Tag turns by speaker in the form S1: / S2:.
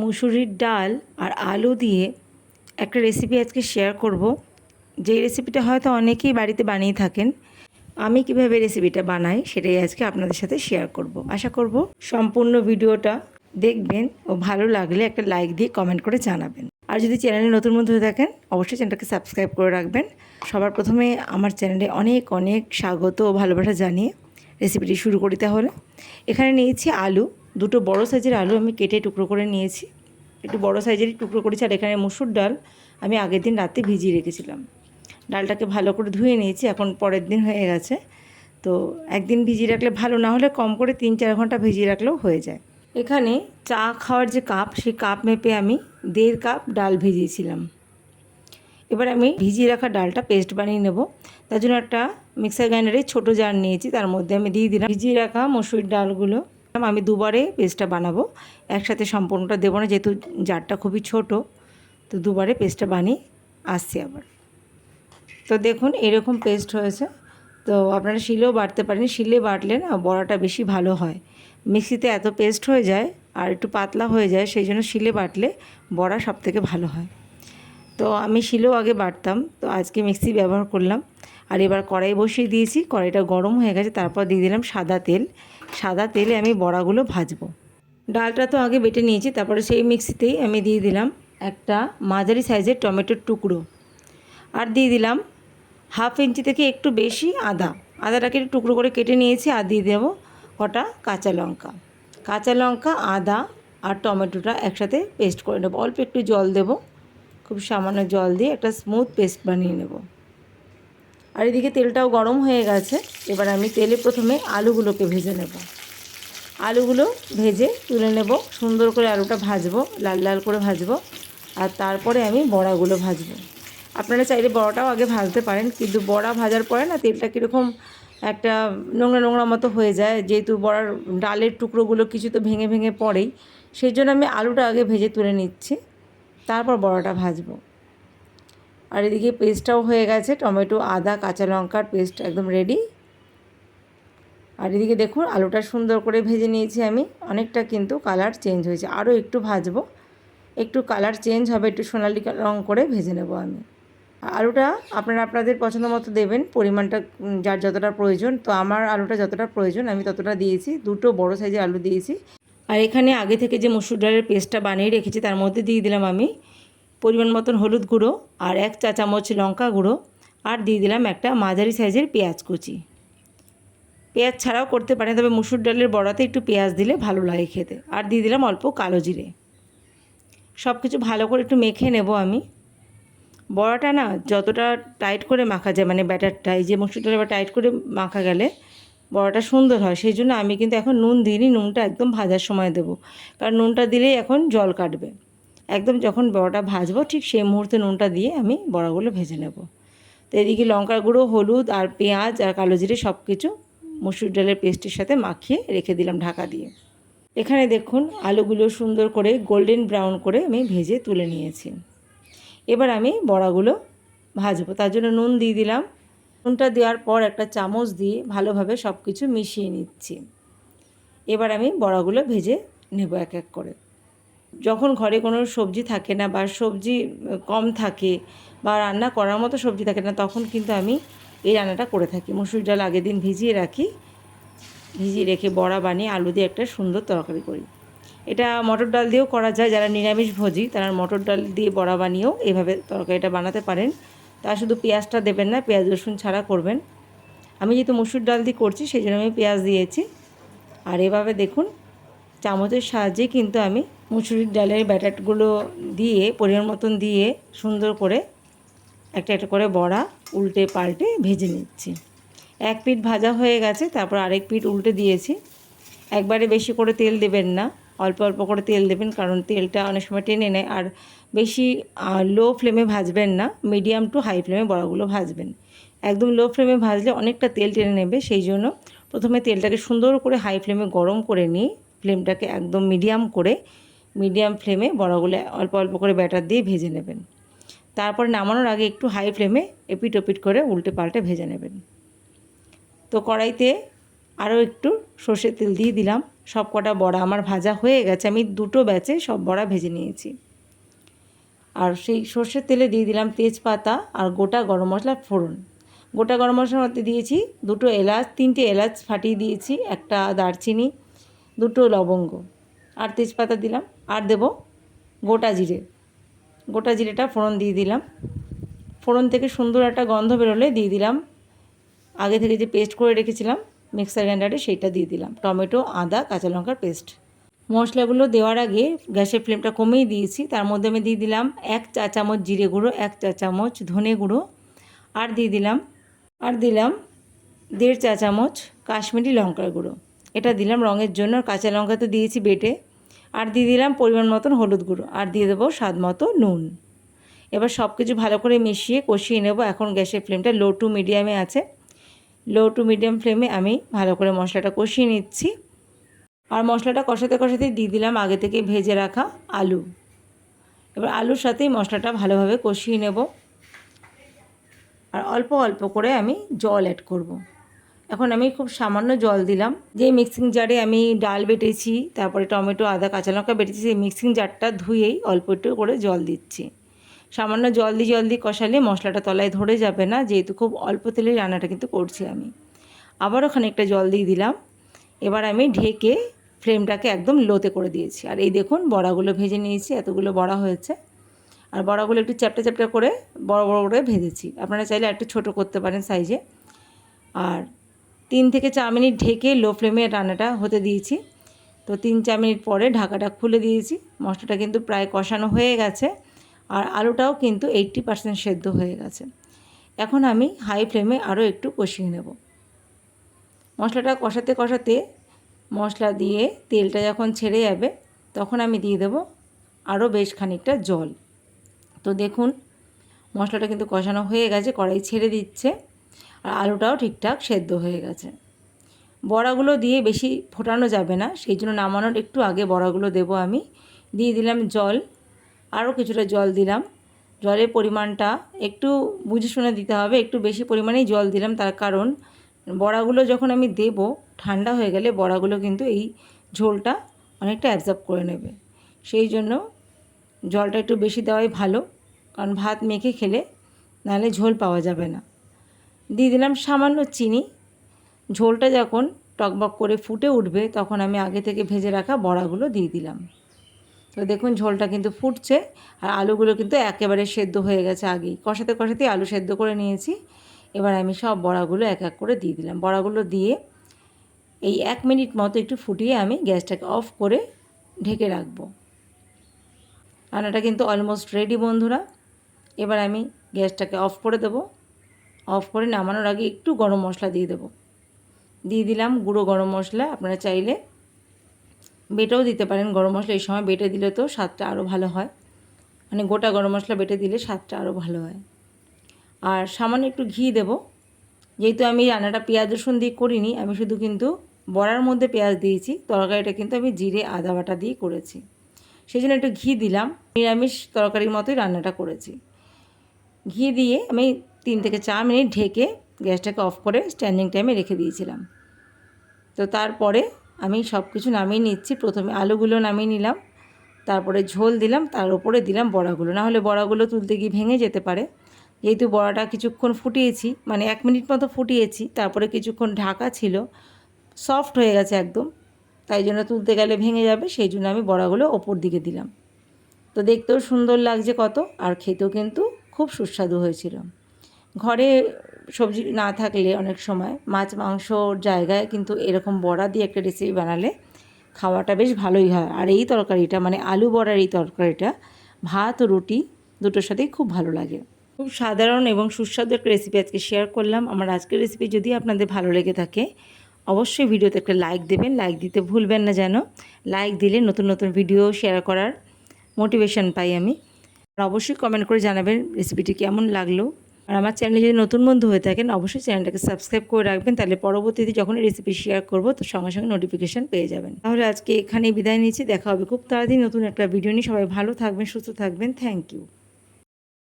S1: মুসুরির ডাল আর আলু দিয়ে একটা রেসিপি আজকে শেয়ার করব। যেই রেসিপিটা হয়তো অনেকেই বাড়িতে বানিয়ে থাকেন, আমি কীভাবে রেসিপিটা বানাই সেটাই আজকে আপনাদের সাথে শেয়ার করব। আশা করব সম্পূর্ণ ভিডিওটা দেখবেন ও ভালো লাগলে একটা লাইক দিয়ে কমেন্ট করে জানাবেন। আর যদি চ্যানেলে নতুন বন্ধু হয়ে থাকেন, অবশ্যই চ্যানেলটাকে সাবস্ক্রাইব করে রাখবেন। সবার প্রথমে আমার চ্যানেলে অনেক অনেক স্বাগত ও ভালোবাসা জানিয়ে রেসিপিটি শুরু করি তাহলে। এখানে নিয়েছি আলু। দুটো বড় সাইজের আলু আমি কেটে টুকরো করে নিয়েছি। একটু বড় সাইজেরই টুকরো করেছি আর এখানে মুসুর ডাল আমি আগের দিন রাতে ভিজিয়ে রেখেছিলাম। ডালটাকে ভালো করে ধুয়ে নিয়েছি, এখন পরের দিন হয়ে গেছে। তো একদিন ভিজিয়ে রাখলে ভালো, না হলে কম করে তিন চার ঘণ্টা ভিজিয়ে রাখলেও হয়ে যায়। এখানে চা খাওয়ার যে কাপ, সেই কাপ মেপে আমি দেড় কাপ ডাল ভিজিয়েছিলাম। এবার আমি ভিজিয়ে রাখা ডালটা পেস্ট বানিয়ে নেব। তার জন্য একটা মিক্সার গ্রাইন্ডারে ছোটো জার নিয়েছি, তার মধ্যে আমি দিয়ে দিলাম। ভিজিয়ে রাখা মসুর ডালগুলো আমি দুবারে পেস্টটা বানাবো। একসাথে সম্পূর্ণটা দেবো না, যেহেতু জারটা খুবই ছোট, তো দুবারে পেস্টটা বানিয়ে আসছি আবার। তো দেখুন, এরকম পেস্ট হয়েছে। তো আপনারা শিলেও বাটতে পারেন। শিলে বাটলে না বড়াটা বেশি ভালো হয়। মিক্সিতে এত পেস্ট হয়ে যায় আর একটু পাতলা হয়ে যায়, সেই জন্য শিলে বাটলে বড়া সব থেকে ভালো হয়। তো আমি শিলেও আগে বাটতাম। তো আজকে মিক্সি ব্যবহার করলাম। আর এবার কড়াই বসিয়ে দিয়েছি, কড়াইটা গরম হয়ে গেছে, তারপর দিয়ে দিলাম সাদা তেল। সাদা তেলে আমি বড়াগুলো ভাজবো। ডালটা তো আগে বেটে নিয়েছি, তারপরে সেই মিক্সিতেই আমি দিয়ে দিলাম একটা মাঝারি সাইজের টমেটোর টুকরো। আর দিয়ে দিলাম হাফ ইঞ্চি থেকে একটু বেশি আদা। আদাটাকে একটু টুকরো করে কেটে নিয়েছি আর দিয়ে দেবো কটা কাঁচা লঙ্কা। কাঁচা লঙ্কা, আদা আর টমেটোটা একসাথে পেস্ট করে নেব। অল্প একটু জল দেব, খুব সামান্য জল দিয়ে একটা স্মুথ পেস্ট বানিয়ে নেব। আর এদিকে তেলটাও গরম হয়ে গেছে। এবার আমি তেলে প্রথমে আলুগুলোকে ভেজে নেব। আলুগুলো ভেজে তুলে নেব। সুন্দর করে আলুটা ভাজবো, লাল লাল করে ভাজবো। আর তারপরে আমি বড়াগুলো ভাজবো। আপনারা চাইলে বড়াটাও আগে ভাজতে পারেন, কিন্তু বড়া ভাজার পরে না তেলটা কীরকম একটা নোংরা নোংরা মতো হয়ে যায়। যেহেতু বড়ার ডালের টুকরোগুলো কিছু তো ভেঙে ভেঙে পড়েই, সেই জন্য আমি আলুটা আগে ভেজে তুলে নিচ্ছি। তারপর বড়াটা ভাজবো। আর এদিকে পেস্টটাও হয়ে গেছে, টমেটো, আদা, কাঁচা লঙ্কার পেস্ট একদম রেডি আর এদিকে দেখুন, আলুটা সুন্দর করে ভেজে নিয়েছি আমি, অনেকটা কিন্তু কালার চেঞ্জ হয়েছে। আরও একটু ভাজবো, একটু কালার চেঞ্জ হবে, একটু সোনালি রং করে ভেজে নেব আমি। আলুটা আপনারা আপনাদের পছন্দ মতো দেবেন, পরিমাণটা যার যতটা প্রয়োজন, তো আমার আলুটা যতটা প্রয়োজন, আমি ততটা দিয়েছি, দুটো বড় সাইজের আলু দিয়েছি। আর এখানে আগে থেকে যে মসুর ডালের পেস্টটা বানিয়ে রেখেছি, তার মধ্যে দিয়ে দিলাম আমি পরিমাণ মতন হলুদ গুঁড়ো আর এক চা চামচ লঙ্কা গুঁড়ো আর দিয়ে দিলাম একটা মাঝারি সাইজের পেঁয়াজ কুচি। পেঁয়াজ ছাড়াও করতে পারেন, তবে মুসুর ডালের বড়াতে একটু পেঁয়াজ দিলে ভালো লাগে খেতে। আর দিয়ে দিলাম অল্প কালো জিরে। সব কিছু ভালো করে একটু মেখে নেব আমি। বড়াটা না যতটা টাইট করে মাখা যায় মানে ব্যাটারটা, এই যে মসুর ডাল টাইট করে মাখা গেলে বড়াটা সুন্দর হয়। সেই জন্য আমি কিন্তু এখন নুন দিইনি, নুনটা একদম ভাজার সময় দেবো। কারণ নুনটা দিলেই এখন জল কাটবে। একদম যখন বড়াটা ভাজবো, ঠিক সেই মুহূর্তে নুনটা দিয়ে আমি বড়াগুলো ভেজে নেব। তো এদিকে লঙ্কার গুঁড়ো, হলুদ আর পেঁয়াজ আর কালো জিরে সব কিছু মসুর ডালের পেস্টের সাথে মাখিয়ে রেখে দিলাম ঢাকা দিয়ে। এখানে দেখুন আলুগুলো সুন্দর করে গোল্ডেন ব্রাউন করে আমি ভেজে তুলে নিয়েছি। এবার আমি বড়াগুলো ভাজবো, তার জন্য নুন দিয়ে দিলাম। নুনটা দেওয়ার পর একটা চামচ দিয়ে ভালোভাবে সব কিছু মিশিয়ে নিচ্ছি। এবার আমি বড়াগুলো ভেজে নেব এক এক করে। যখন ঘরে কোনো সবজি থাকে না বা সবজি কম থাকে বা রান্না করার মতো সবজি থাকে না, তখন কিন্তু আমি এই রান্নাটা করে থাকি। মুসুর ডাল আগের দিন ভিজিয়ে রাখি, ভিজিয়ে রেখে বড়া বানিয়ে আলু দিয়ে একটা সুন্দর তরকারি করি। এটা মটর ডাল দিয়েও করা যায়, যারা নিরামিষ ভোজি তারা মটর ডাল দিয়ে বড়া বানিয়েও এভাবে তরকারিটা বানাতে পারেন। তা শুধু পেঁয়াজটা দেবেন না, পেঁয়াজ, রসুন ছাড়া করবেন। আমি যেহেতু মুসুর ডাল দিয়ে করছি, সেই জন্য আমি পেঁয়াজ দিয়েছি। আর এভাবে দেখুন চামচের সাহায্যে কিন্তু আমি মুসুরির ডালের ব্যাটারগুলো দিয়ে, পরিমাণ মতন দিয়ে সুন্দর করে একটা একটা করে বড়া উল্টে পাল্টে ভেজে নিচ্ছি। এক পিঠ ভাজা হয়ে গেছে, তারপর আরেক পিঠ উল্টে দিয়েছি। একবারে বেশি করে তেল দেবেন না, অল্প অল্প করে তেল দেবেন, কারণ তেলটা অনেক সময় টেনে নেয়। আর বেশি লো ফ্লেমে ভাজবেন না মিডিয়াম টু হাই ফ্লেমে বড়াগুলো ভাজবেন। একদম লো ফ্লেমে ভাজলে অনেকটা তেল টেনে নেবে, সেই জন্য প্রথমে তেলটাকে সুন্দর করে হাই ফ্লেমে গরম করে নিয়ে ফ্লেমটাকে একদম মিডিয়াম করে, মিডিয়াম ফ্লেমে বড়াগুলো অল্প অল্প করে ব্যাটার দিয়ে ভেজে নেবেন। তারপরে নামানোর আগে একটু হাই ফ্লেমে এপিট ওপিট করে উল্টে পাল্টে ভেজে নেবেন। তো কড়াইতে আরও একটু সর্ষের তেল দিয়ে দিলাম। সব কটা বড়া আমার ভাজা হয়ে গেছে। আমি দুটো ব্যাচে সব বড়া ভেজে নিয়েছি। আর সেই সর্ষের তেলে দিয়ে দিলাম তেজপাতা আর গোটা গরম মশলা ফোড়ন। গোটা গরম মশলার মধ্যে দিয়েছি দুটো এলাচ, তিনটে এলাচ ফাটিয়ে দিয়েছি, একটা দারচিনি দুটো লবঙ্গ। আর তেজপাতা দিলাম, আর দেব গোটা জিরে। গোটা জিরেটা ফোড়ন দিয়ে দিলাম। ফোড়ন থেকে সুন্দর একটা গন্ধ বেরোলে দিয়ে দিলাম। আগে থেকে যে পেস্ট করে রেখেছিলাম, মিক্সার গ্রাইন্ডারে সেইটা দিয়ে দিলাম। টমেটো, আদা, কাঁচা লঙ্কার পেস্ট। মশলাগুলো দেওয়ার আগে গ্যাসের ফ্লেমটা কমেই দিয়েছি। তার মধ্যে আমি দিয়ে দিলাম এক চা চামচ জিরে গুঁড়ো, এক চা চামচ ধনে গুঁড়ো। আর দিয়ে দিলাম, আর দিলাম দেড় চা চামচ কাশ্মীরি লঙ্কার গুঁড়ো। এটা দিলাম রঙের জন্য কাঁচা লঙ্কা তো দিয়েছি বেটে। আর দিয়ে দিলাম পরিমাণ মতন হলুদ গুঁড়ো, আর দিয়ে দেবো স্বাদ মতো নুন। এবার সব কিছু ভালো করে মিশিয়ে কষিয়ে নেব। এখন গ্যাসের ফ্লেমটা লো টু মিডিয়ামে আছে। লো টু মিডিয়াম ফ্লেমে আমি ভালো করে মশলাটা কষিয়ে নিচ্ছি। আর মশলাটা কষাতে কষাতে দিয়ে দিলাম আগে থেকে ভেজে রাখা আলু। এবার আলুর সাথেই মশলাটা ভালোভাবে কষিয়ে নেব। আর অল্প অল্প করে আমি জল অ্যাড করব। এখন আমি খুব সামান্য জল দিলাম। যে মিক্সিং জারে আমি ডাল বেটেছি, তারপরে টমেটো, আদা, কাঁচা লঙ্কা বেটেছি, সেই মিক্সিং জারটা ধুয়েই অল্প একটু করে জল দিচ্ছি। সামান্য জল দিয়ে জল দিয়ে কষালে মশলাটা তলায় ধরে যাবে না, যেহেতু খুব অল্প তেলে রান্নাটা কিন্তু করছি আমি। আবারও খানিকটা জল দিয়ে দিলাম। এবার আমি ঢেকে ফ্লেমটাকে একদম লোতে করে দিয়েছি। আর এই দেখুন, বড়াগুলো ভেজে নিয়েছি, এতগুলো বড়া হয়েছে। আর বড়াগুলো একটু চ্যাপটা চ্যাপটা করে, বড় বড় করে ভেজেছি। আপনারা চাইলে একটু ছোট করতে পারেন সাইজে আর তিন থেকে চার মিনিট ঢেকে লো ফ্লেমে রান্নাটা হতে দিয়েছি। তো তিন চার মিনিট পরে ঢাকাটা খুলে দিয়েছি। মশলাটা কিন্তু প্রায় কষানো হয়ে গেছে আর আলুটাও কিন্তু এইট্টি পার্সেন্ট সেদ্ধ হয়ে গেছে। এখন আমি হাই ফ্লেমে আরও একটু কষিয়ে নেব। মশলাটা কষাতে কষাতে মশলা দিয়ে তেলটা যখন ছেড়ে যাবে, তখন আমি দিয়ে দেবো আরও বেশ খানিকটা জল। তো দেখুন, মশলাটা কিন্তু কষানো হয়ে গেছে, কড়াই ছেড়ে দিচ্ছে। আর আলুটাও ঠিকঠাক সেদ্ধ হয়ে গেছে। বড়াগুলো দিয়ে বেশি ফোটানো যাবে না, সেই জন্য নামানোর একটু আগে বড়াগুলো দেব আমি। দিয়ে দিলাম জল, আরও কিছুটা জল দিলাম। জলের পরিমাণটা একটু বুঝে শুনে দিতে হবে, একটু বেশি পরিমাণেই জল দিলাম তার কারণ বড়াগুলো যখন আমি দেব, ঠান্ডা হয়ে গেলে বড়াগুলো কিন্তু এই ঝোলটা অনেকটা অ্যাবজর্ব করে নেবে। সেই জন্য জলটা একটু বেশি দেওয়াই ভালো, কারণ ভাত মেখে খেলে নাহলে ঝোল পাওয়া যাবে না। দিয়ে দিলাম সামান্য চিনি। ঝোলটা যখন টকবক করে ফুটে উঠবে, তখন আমি আগে থেকে ভেজে রাখা বড়াগুলো দিয়ে দিলাম। তো দেখুন ঝোলটা কিন্তু ফুটছে, আর আলুগুলো কিন্তু একেবারে সেদ্ধ হয়ে গেছে আগেই। কষাতে কষাতেই আলু সেদ্ধ করে নিয়েছি। এবার আমি সব বড়াগুলো এক এক করে দিয়ে দিলাম। বড়াগুলো দিয়ে এই এক মিনিট মতো একটু ফুটিয়ে আমি গ্যাসটাকে অফ করে ঢেকে রাখব। রান্নাটা কিন্তু অলমোস্ট রেডি বন্ধুরা। এবার আমি গ্যাসটাকে অফ করে দেব। অফ করে নামানোর আগে একটু গরম মশলা দিয়ে দেবো। দিয়ে দিলাম গুঁড়ো গরম মশলা, আপনারা চাইলে বেটেও দিতে পারেন গরম মশলা। এই সময় বেটে দিলে তো স্বাদটা আরও ভালো হয়। মানে গোটা গরম মশলা বেটে দিলে স্বাদটা আরও ভালো হয়। আর সামান্য একটু ঘি দেব। যেহেতু আমি রান্নাটা পেঁয়াজ, রসুন দিয়ে করিনি, আমি শুধু কিন্তু বড়ার মধ্যে পেঁয়াজ দিয়েছি। তরকারিটা কিন্তু আমি জিরে, আদা বাটা দিয়ে করেছি। সেই জন্য একটু ঘি দিলাম। নিরামিষ তরকারির মতোই রান্নাটা করেছি। ঘি দিয়ে আমি তিন থেকে চার মিনিট ঢেকে গ্যাসটাকে অফ করে স্ট্যান্ডিং টাইমে রেখে দিয়েছিলাম। তো তারপরে আমি সব কিছু নামিয়ে নিচ্ছি। প্রথমে আলুগুলো নামিয়ে নিলাম, তারপরে ঝোল দিলাম, তার উপরে দিলাম বড়াগুলো। না হলে বড়াগুলো তুলতে গিয়ে ভেঙে যেতে পারে। যেহেতু বড়াটা কিছুক্ষণ ফুটিয়েছি মানে এক মিনিট মতো ফুটিয়েছি, তারপরে কিছুক্ষণ ঢাকা ছিল, সফট হয়ে গেছে একদম। তাই জন্য তুলতে গেলে ভেঙে যাবে, সেই জন্য আমি বড়াগুলো ওপর দিকে দিলাম। তো দেখতেও সুন্দর লাগছে কত, আর খেতেও কিন্তু খুব সুস্বাদু হয়েছিল। ঘরে সবজি না থাকলে অনেক সময় মাছ, মাংসর জায়গায় কিন্তু এরকম বড়া দিয়ে একটা রেসিপি বানালে খাওয়াটা বেশ ভালোই হয়। আর এই তরকারিটা মানে আলু বড়ার এই তরকারিটা, ভাত ও রুটি দুটোর সাথেই খুব ভালো লাগে। খুব সাধারণ এবং সুস্বাদু একটা রেসিপি আজকে শেয়ার করলাম। আমার আজকের রেসিপি যদি আপনাদের ভালো লেগে থাকে, অবশ্যই ভিডিওতে একটা লাইক দেবেন। লাইক দিতে ভুলবেন না যেন। লাইক দিলে নতুন নতুন ভিডিও শেয়ার করার মোটিভেশন পাই আমি। আর অবশ্যই কমেন্ট করে জানাবেন রেসিপিটি কেমন লাগল। আর আমার চ্যানেলে যদি নতুন বন্ধু হয়ে থাকেন, অবশ্যই চ্যানেলটাকে সাবস্ক্রাইব করে রাখবেন। তাহলে পরবর্তীতে যখন রেসিপি শেয়ার করব, তো সঙ্গে সঙ্গে নোটিফিকেশান পেয়ে যাবেন। তাহলে আজকে এখানেই বিদায় নিচ্ছি। দেখা হবে খুব তাড়াতাড়ি নতুন একটা ভিডিও নিয়ে। সবাই ভালো থাকবেন, সুস্থ থাকবেন। Thank you